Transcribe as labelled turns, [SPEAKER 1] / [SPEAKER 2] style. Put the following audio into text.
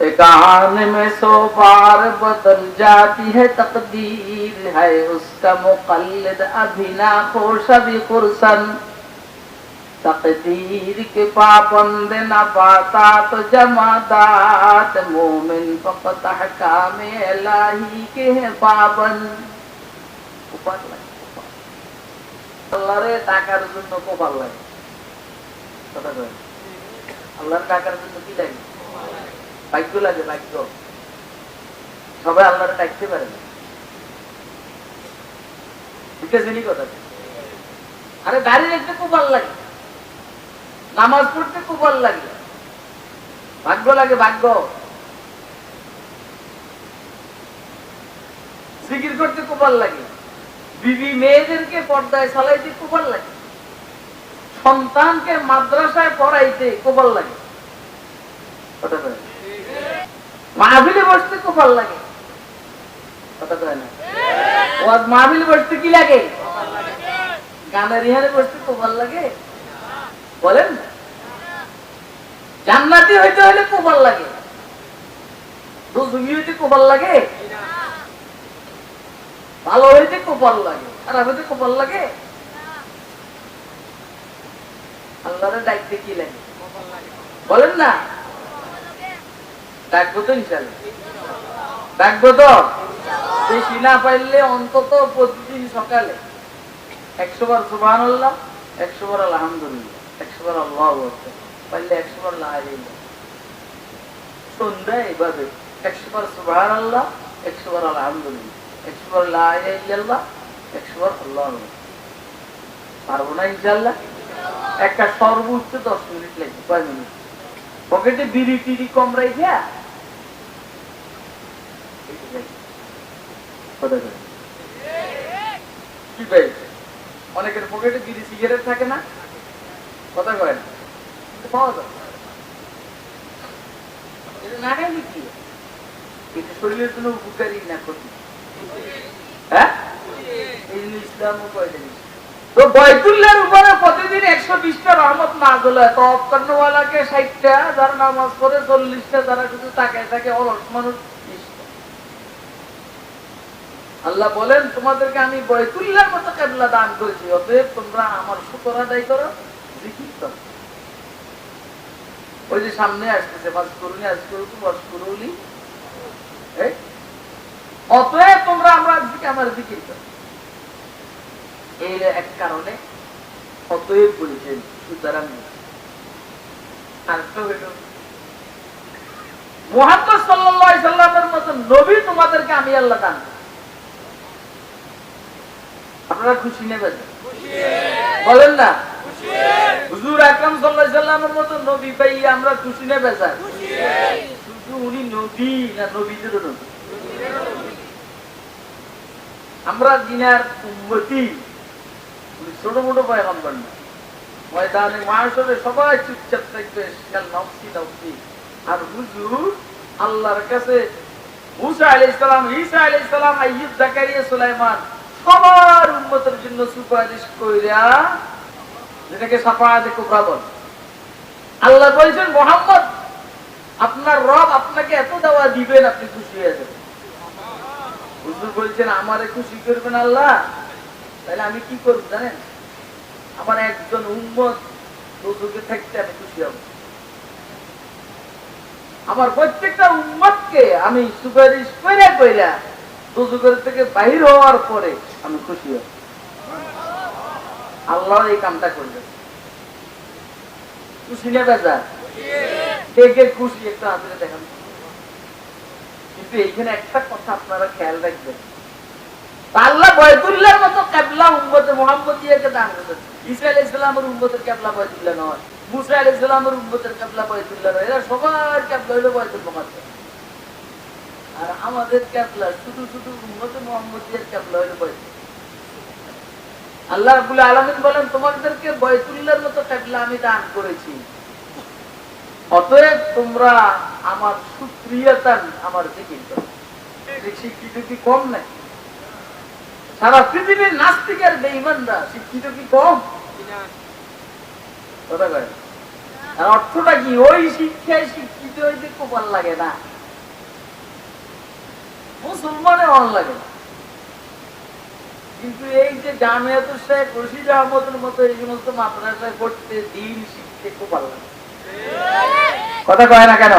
[SPEAKER 1] कहानी में सौ बार बदल जाती है तकदीर है उसका मुकल्लिद अभी ना खुश अभी खुरसन तकदीर के पाबंद न पाता तो जमादात मोमिन फकत हकाम इलाही के हैं पाबंद উপার লাগে উপার। আল্লাহরে টাকার জন্য কোপার লাগে কথা কয় আল্লাহর টাকার জন্য কি লাগে ভাগ্য লাগে, ভাগ্য। সবাই আল্লাহরে ডাকতে পারে না। কথা। আরে লাগে। নামাজ পড়তে ভালো লাগে। ভাগ্য লাগে, ভাগ্য। করতে লাগে। বিবি মেয়েদেরকে পর্দায় চালাইতে খুব ভালো লাগে। সন্তানকে মাদ্রাসায় পড়াইতে খুব ভালো লাগে। কথা? মাহফিলে বসতে খুব ভালো লাগে। কথা বসতে কি লাগে? গানের ইহারে বসতে খুব ভালো লাগে। বলেন? জান্নাতি হইতে হলে ভালো লাগে। দুজুগি হইতে ভালো লাগে। ভালো হইতে ভালো লাগে। খারাপ হইতে ভালো লাগে। আল্লাহরে ডাকতে কি লাগে? বলেন না। ডাকবো তো তো? বেশি না পাইলে অন্তত প্রতিদিন সকালে একশো বার সুবাহ আল্লাহ একশো বার আলহামদুলিল্লাহ একশো বার আল্লাহ একশো বার সন্ধ্যায় একশো বার সুবাহ আল্লাহ একশো বার আলহামদুলিল্লাহ একশো বার একশো বার আল্লাহ পারব না ইনশাল্লাহ? একটা সর্বোচ্চ দশ মিনিট লাগবে, কয় মিনিট? পকেটে বিড়ি টিড়ি কম ভাই অনেকের পকেটে বিড়ি সিগারেট থাকে না? কথা কয় না পাওয়া যায়। না খাইলে কি? শরীরের জন্য উপকারী না ক্ষতি। হ্যাঁ? এই ইসলামও কয় জিনিস বয়তুল্লার উপরে প্রতিদিন একশো বিশটা রহমত না গেলে তো অপকর্ণওয়ালাকে ষাটটা, যারা নামাজ পড়ে চল্লিশটা, যারা তাকায় থাকে, অলস মানুষ আল্লাহ বলেন, তোমাদেরকে আমি বয়তুল্লার মতো কেবলা দান করেছি, অতএব তোমরা আমার শুকর আদায় করো ওই যে সামনে আসতেছে, বাস করুনি, আজ বাস করুলি। অতএব তোমরা আমরা আমার জিকির করো। এই এক কারণে অতএব বলেছেন সুতরাং বলেন না? হুজুর আকরাম সাল্লাল্লাহু আলাইহি নবী পাই আমরা খুশি নেবে স্যার? শুধু উনি নবী না নবীদের নবী। আমরা জিনার উম্মতি উনি ছোট মোটো না ময়দানে মাসরে সবাই চুপচাপ থাকবে নফসি নফসি। আর হুজুর, আল্লাহর কাছে মুসা ঈসা জাকারিয়া, সুলাইমান, সবার জন্য সুপারিশ কইরা যেটাকে সাফায়াতে কুবরা বল। আল্লাহ বলছেন, মোহাম্মদ, আপনার রব আপনাকে এত দেওয়া দিবেন, আপনি খুশি হয়ে যাবেন। হুজুর বলছেন, আমারে খুশি করবেন আল্লাহ? তাহলে আমি কি করব জানেন? আমার একজন উম্মত দুজকে থাকতে আমি খুশি হব। আমার প্রত্যেকটা উম্মতকে আমি সুপারিশ কইরা কইরা দুজকের থেকে বাহির হওয়ার পরে আমি খুশি হব। আল্লাহ এই কামটা করবে খুশি নেবে যা দেখে খুশি একটু হাতে দেখান। কিন্তু এইখানে একটা কথা আপনারা খেয়াল রাখবেন। আল্লাহ মতো দান করেছেন উম্মতের নয় উম্মতের নয়। এরা সবার বয়তুল মোকাদ্দাস আর আমাদের শুধু শুধু বয়তুল আল্লাহ রাব্বুল আলামিন বলেন, তোমাদেরকে বয়তুল্লাহর মতো কেবলা আমি দান করেছি। অতএব তোমরা আমার সুপ্রিয়তান আমার জিকির করো। শিক্ষিত কি কম নাই সারা পৃথিবীর শিক্ষিত কি কম? অর্থটা কি? ওই শিক্ষায় শিক্ষিত হইতে লাগে না। লাগে। কিন্তু এই যে জামিয়াত শেখ, রশিদ আহমদের মতো এই সমস্ত মাদ্রাসায় পড়তে দিন শিখতে খুব ভালো লাগে কথা কয় না কেন?